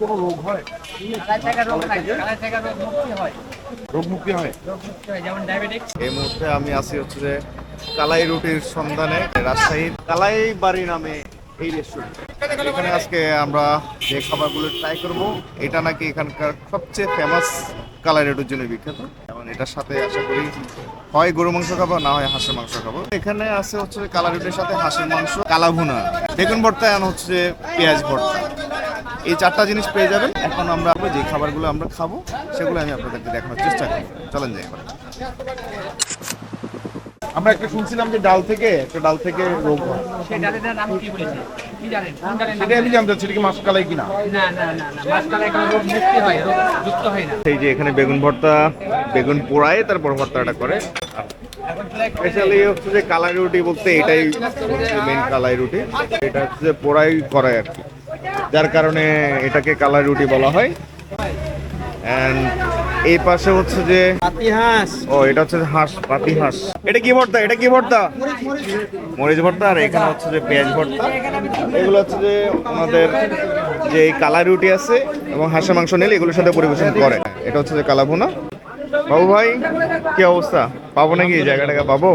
কোনো হয়। কালাই রোগ কালাই মুক্তি আমি আছি হচ্ছে কালাই রুটির সন্ধানে রাজশাহীর কালাই বাড়ি নামে এই রেস্টুরেন্ট এখানে আজকে আমরা যে খাবারগুলো ট্রাই এটা নাকি এখানকার সবচেয়ে ফেমাস কালাই রুটির জন্য বিখ্যাত। এবং এটার সাথে আশা করি হয় গরু মাংস খাব, না হয় হাঁসের মাংস খাব। এখানে আছে হচ্ছে কালা রুটির সাথে হাঁসের মাংস কালা ভুনা বেগুন ভর্তা হচ্ছে পেঁয়াজ ভর্তা। এই চারটা জিনিস পেয়ে যাবেন। এখন আমরা যে খাবারগুলো আমরা খাব সেগুলো আমি আপনাদেরকে দেখানোর চেষ্টা করি চলেন যাই এবার। আমরা একটা শুনছিলাম যে ডাল থেকে একটা ডাল থেকে রোগ হয়। সেই ডালের নাম কি বলেছে? কি জানেন? কোন ডালের নাম? আমি জানতে চাচ্ছি এটা কি মাছ কালাই কিনা? না না না না মাছ কালাই কোনো রোগ মুক্তি হয় রোগ যুক্ত হয় না। এই যে এখানে বেগুন ভর্তা বেগুন পোড়ায় তারপর ভর্তাটা করে। স্পেশালি হচ্ছে যে কালাই রুটি বলতে এটাই মেন কালাই রুটি। এটা হচ্ছে যে পোড়াই করে আর কি। যার কারণে এটাকে কালাই রুটি বলা হয়। অ্যান্ড এই পাশে হচ্ছে যে ও এটা হচ্ছে যে হাঁস পাতি হাঁস এটা কি ভর্তা? এটা কি ভর্তা? মরিচ ভর্তা আর এখানে হচ্ছে যে পেঁয়াজ ভর্তা। এগুলো হচ্ছে যে আমাদের যে এই কালাই রুটি আছে এবং হাঁসের মাংস নিলে এগুলোর সাথে পরিবেশন করে। এটা হচ্ছে যে কালাভুনা বাবু ভাই কি অবস্থা? পাবো নাকি জায়গাটাকে? পাবো?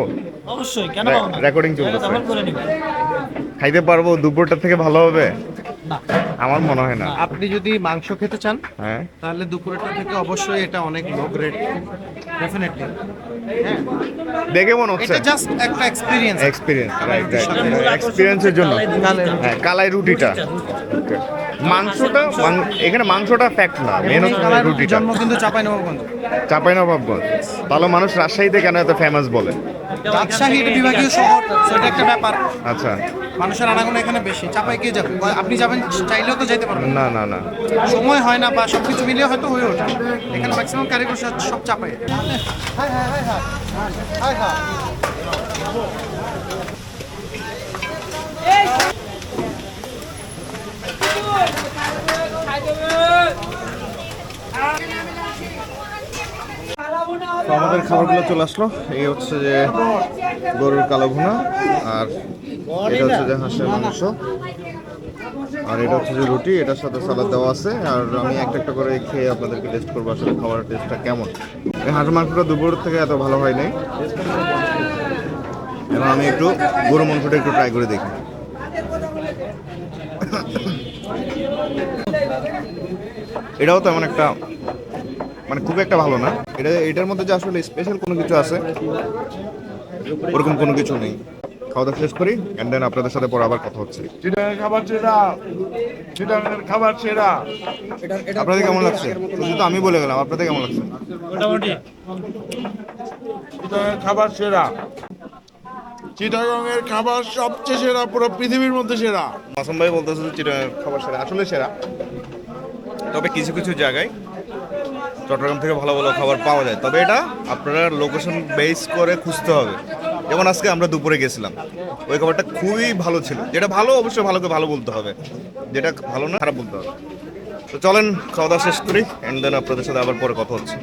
অবশ্যই কেন রেকর্ডিং চলতেছে। খাইতে পারব দুপুরটা থেকে ভালো হবে। না। আমার মনে হয় না। আপনি যদি মাংস খেতে চান হ্যাঁ। তাহলে দুপুরেরটা থেকে অবশ্যই এটা অনেক লো গ্রেড ডেফিনেটলি দেখে মনে হচ্ছে। এটা জাস্ট একটা এক্সপিরিয়েন্স এক্সপেরিয়েন্স রাইট রাইট এক্সপিরিয়েন্সের জন্য। হ্যাঁ কালাই রুটিটা। মাংসটা এখানে মাংসটা ফ্যাক্ট না। মেন হচ্ছে রুটিটা। জন্ম কিন্তু চাপাই নবাবগঞ্জ চাপাই নবাবগঞ্জ তাহলে মানুষ রাজশাহীতে কেন এত ফেমাস বলে? রাজশাহী এটা বিভাগীয় শহর সেটা একটা ব্যাপার। আচ্ছা। মানুষের আনাগোনা এখানে বেশি। চাপাই কে যাবে? আপনি যাবেন চাইলেও তো যেতে পারবেন না। না না সময় হয় না বা সবকিছু মিলিয়ে হয়তো হয়ে ওঠে। এখানে ম্যাক্সিমাম কারিগর সব সব চাপাই তো আমাদের খাবারগুলো চলে আসলো। এই হচ্ছে যে গরুর কালো ভুনা, আর এটা হচ্ছে যে হাঁসের মাংস। আর এটা হচ্ছে যে রুটি, এটার সাথে সালাদ দেওয়া আছে। আর আমি একটা একটা করে খেয়ে আপনাদেরকে টেস্ট করব আসলে খাবারের টেস্টটা কেমন। এই হাঁস মাংসটা দুপুর থেকে এত ভালো হয় নাই। এবং আমি একটু গরু মাংসটা একটু ট্রাই করে দেখি। এটাও তেমন একটা মানে খুব একটা ভালো না। এটা এটার মধ্যে যে আসলে স্পেশাল কোনো কিছু আছে ওরকম কোনো কিছু নেই। খাওয়া দাওয়া শেষ করি অ্যান্ড দেন আপনাদের সাথে পরে আবার কথা হচ্ছে। চিটাঙের খাবার সেরা চিটাঙের খাবার সেরা আপনাদের কেমন লাগছে? শুধু তো আমি বলে গেলাম আপনাদের কেমন লাগছে? মোটামুটি। চিটাঙের খাবার সেরা চিটাগংয়ের খাবার সবচেয়ে সেরা পুরো পৃথিবীর মধ্যে সেরা। মাসুম ভাই বলতেছে যে চিটাগাং খাবার সেরা আসলে সেরা। তবে কিছু কিছু জায়গায় চট্টগ্রাম থেকে ভালো ভালো খাবার পাওয়া যায়। তবে এটা আপনারা লোকেশন বেস করে খুঁজতে হবে। যেমন আজকে আমরা দুপুরে গেছিলাম। ওই খাবারটা খুবই ভালো ছিল। যেটা ভালো, অবশ্যই ভালোকে ভালো বলতে হবে। যেটা ভালো না, খারাপ বলতে হবে। তো চলেন, খাওয়া দাওয়া শেষ করি অ্যান্ড দেন আপনাদের সাথে আবার পরে কথা হচ্ছে।